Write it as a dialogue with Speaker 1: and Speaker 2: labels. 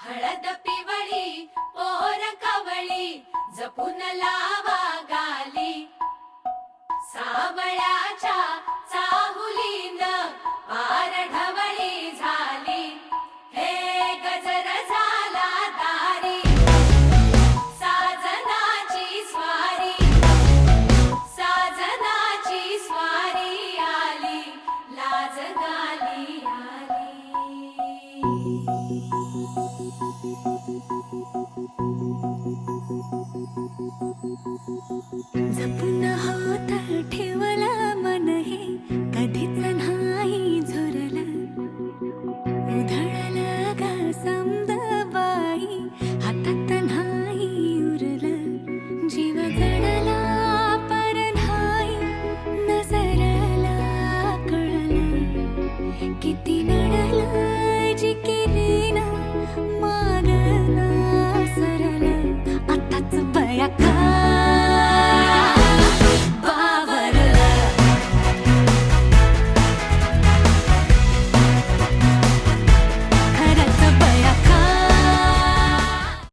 Speaker 1: हळद पिवळी पोर कवळी जपून लावा
Speaker 2: जपून होत ठेवला मनही कधीच